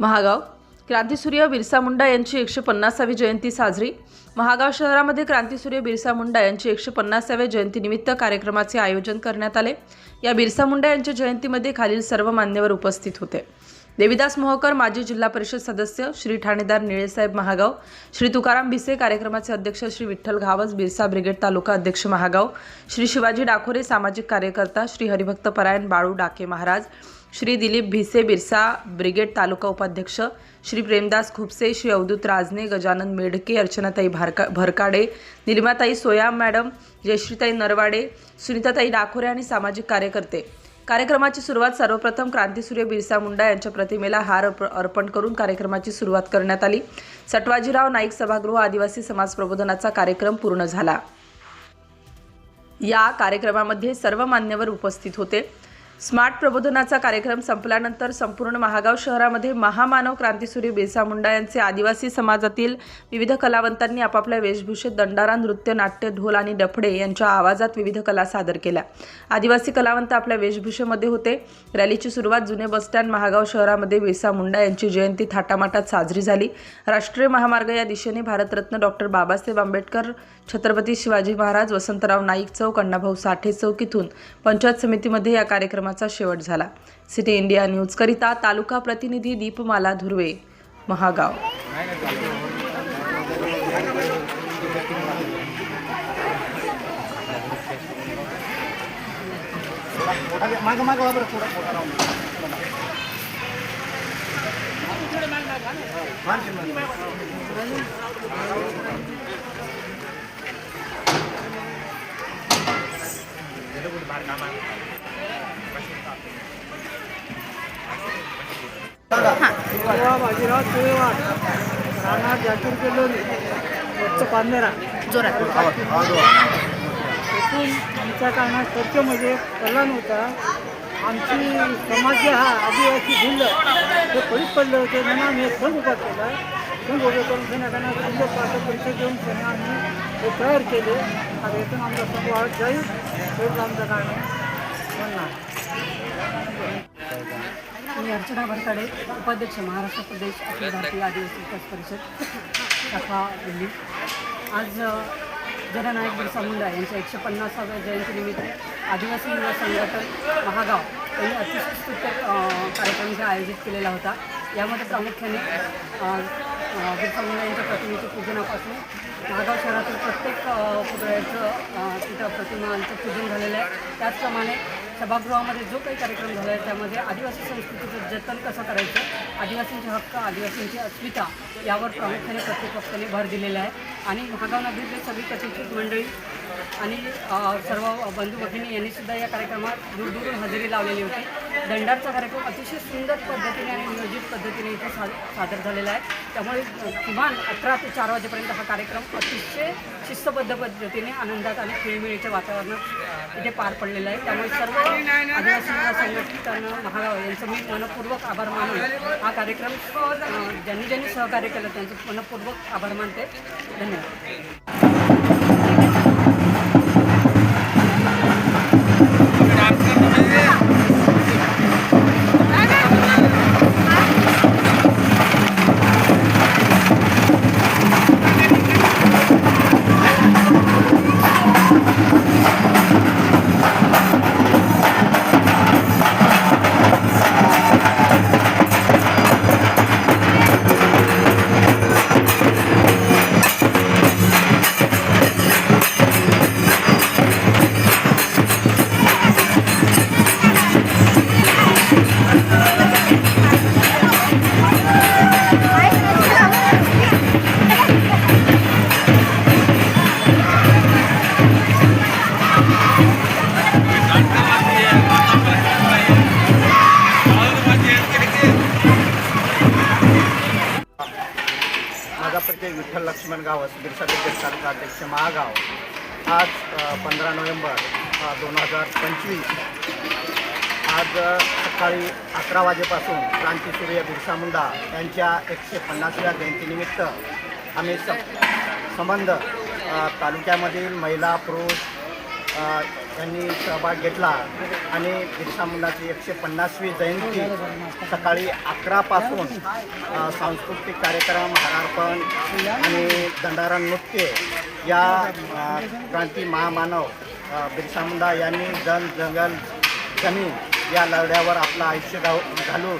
महागाव. क्रांतीसूर्य बिरसा मुंडा यांची एकशे पन्नासावी जयंती साजरी. महागाव शहरामध्ये क्रांतीसूर्य बिरसा मुंडा यांची एकशे पन्नासाव्या जयंतीनिमित्त कार्यक्रमाचे आयोजन करण्यात आले. या बिरसा मुंडा यांच्या जयंतीमध्ये खालील सर्व मान्यवर उपस्थित होते. देविदास मोहकर माजी जिल्हा परिषद सदस्य श्री ठाणेदार निळेसाहेब महागाव श्री तुकाराम भिसे कार्यक्रमाचे अध्यक्ष श्री विठ्ठल घावस बिरसा ब्रिगेड तालुका अध्यक्ष महागाव श्री शिवाजी डाखोरे सामाजिक कार्यकर्ता श्री हरिभक्त परायण बाळू डाके महाराज श्री दिलीप भिसे बिरसा ब्रिगेड तालुका उपाध्यक्ष श्री प्रेमदास खुपसे श्री अवधूत राजने गजानन मेढके अर्चनाताई भारका भरकाडे निर्माताई सोया मॅडम जयश्रीताई नरवाडे सुनीताताई डाखोरे आणि सामाजिक कार्यकर्ते. कार्यक्रमाची सुरुवात सर्वप्रथम क्रांतीसूर्य बिरसा मुंडा यांच्या प्रतिमेला हार अर्प- अर्पण करून कार्यक्रमाची सुरुवात करण्यात आली. सटवाजीराव नाईक सभागृह आदिवासी समाज प्रबोधनाचा कार्यक्रम पूर्ण झाला. या कार्यक्रमामध्ये सर्व मान्यवर उपस्थित होते. स्मार्ट प्रबोधनाचा कार्यक्रम संपल्यानंतर संपूर्ण महागाव शहरामध्ये महामानव क्रांतीसूर्य बिरसा मुंडा यांचे आदिवासी समाजातील विविध कलावंतांनी आपापल्या वेशभूषेत दंडारा नृत्य नाट्य ढोल आणि डफडे यांच्या आवाजात विविध कला सादर केल्या. आदिवासी कलावंत आपल्या वेशभूषेमध्ये होते. रॅलीची सुरुवात जुने बसस्टँड महागाव शहरामध्ये बिरसा मुंडा यांची जयंती थाटामाटात साजरी झाली. राष्ट्रीय महामार्ग या दिशेने भारतरत्न डॉक्टर बाबासाहेब आंबेडकर छत्रपती शिवाजी महाराज वसंतराव नाईक चौक अण्णाभाऊ साठे चौक इथून पंचायत समितीमध्ये या कार्यक्रमाचा शेवट झाला. सिटी इंडिया न्यूजकरिता तालुका प्रतिनिधी दीपमाला धुर्वे महागाव. मागं मागं बाजीराव तुळेवाड राणा जाकीर केलोली वरचं पांढरा. जोरात. एकूण आमच्या कारणात चर्चेमध्ये कला नव्हता आमची समाज जे हा आदिवासी भिल्ल. हे पडीत पडलं होते म्हणून आम्ही एक संघ उभा केला. संघ उभे करून सेनाकांना भिल्ल पाठ परीक्षा घेऊन त्यांनी आम्ही हे तयार केले. आता इथून आमचा संघ वाढत जाईल. हेच आमचं कारण म्हणणार. मी अर्चना भरताडे उपाध्यक्ष महाराष्ट्र प्रदेश अखिल भारतीय आदिवासी विकास परिषद शाखा दिल्ली. आज जननायक बिरसा मुंडा यांच्या एकशे पन्नासाव्या जयंतीनिमित्त आदिवासी युवा संघटन महागाव यांनी अतिशय स्तुत्य कार्यक्रम इथे आयोजित केलेला होता. यामध्ये प्रामुख्याने बिरसा मुंडा यांच्या प्रतिमेच्या पूजनापासून महागाव शहरातील प्रत्येक पुतळ्याचं तिथं प्रतिमांचं पूजन झालेलं आहे. त्याचप्रमाणे सभागृहामध्ये जो काही कार्यक्रम झाला आहे त्यामध्ये आदिवासी संस्कृतीचं जतन कसं करायचं आदिवासींचे हक्क आदिवासींची अस्मिता यावर प्रामुख्याने प्रत्येक पक्षाने भर दिलेला आहे. आणि महागाव नगरीतले सगळी प्रतिष्ठित मंडळी आणि सर्व बंधू भगिनी यांनी सुद्धा या कार्यक्रमात दूरदूरून हजेरी लावलेली होती. दंडारचा कार्यक्रम अतिशय सुंदर पद्धतीने आणि नियोजित पद्धतीने इथे सा सादर झालेला आहे. त्यामुळे किमान अठरा ते चार वाजेपर्यंत हा कार्यक्रम अतिशय शिस्तबद्ध पद्धतीने आनंदात आणि खेळमिळीच्या वातावरणात इथे पार पडलेला आहे. त्यामुळे सर्व आदिवासी युवा महागाव यांचं मी मनपूर्वक आभार मानून हा कार्यक्रम ज्यांनी ज्यांनी सहकार्य केलं त्यांचं मनपूर्वक आभार मानते. धन्यवाद. Thank you. माझा विठ्ठल लक्ष्मण गावस बिरसा तालुका अध्यक्ष महागाव. आज पंधरा नोव्हेंबर दोन हजार पंचवीस. आज सकाळी अकरा वाजेपासून क्रांतीसूर्य बिरसा मुंडा यांच्या एकशे पन्नासव्या जयंतीनिमित्त. आम्ही स संबंध तालुक्यामधील महिला पुरुष यांनी सहभाग घेतला आणि बिरसा मुंडाची एकशे पन्नासवी जयंती सकाळी अकरापासून सांस्कृतिक कार्यक्रम हारार्पण आणि दंडारण नृत्य या क्रांती महामानव बिरसा मुंडा यांनी जन जंगल जमीन या लढ्यावर आपलं आयुष्य घाव घालून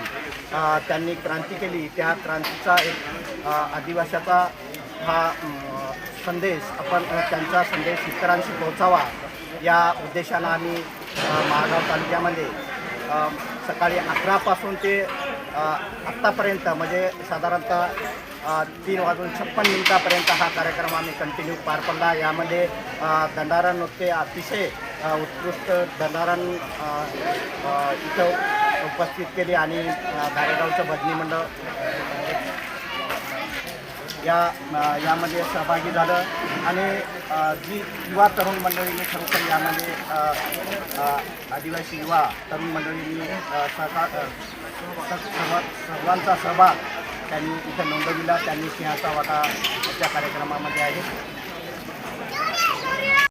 त्यांनी क्रांती केली. त्या क्रांतीचा एक आदिवासाचा हा संदेश आपण त्यांचा संदेश इतरांशी पोहोचावा. या उद्देशानं आम्ही महागाव तालुक्यामध्ये सकाळी अकरापासून ते आत्तापर्यंत म्हणजे साधारणतः तीन वाजून छप्पन मिनिटापर्यंत हा कार्यक्रम आम्ही कंटिन्यू पार पडला. यामध्ये दंडारण नृत्य अतिशय उत्कृष्ट दंडारण इथं उपस्थित केली आणि धारेगावचं भजनी मंडळ या यामध्ये सहभागी झालं आणि जी युवा तरुण मंडळींनी खरोखर यामध्ये आदिवासी युवा तरुण मंडळींनी सहकार सर्व सर्वांचा सहभाग त्यांनी इथं नोंदविला. त्यांनी सिंहाचा वाटा त्या कार्यक्रमामध्ये आहे.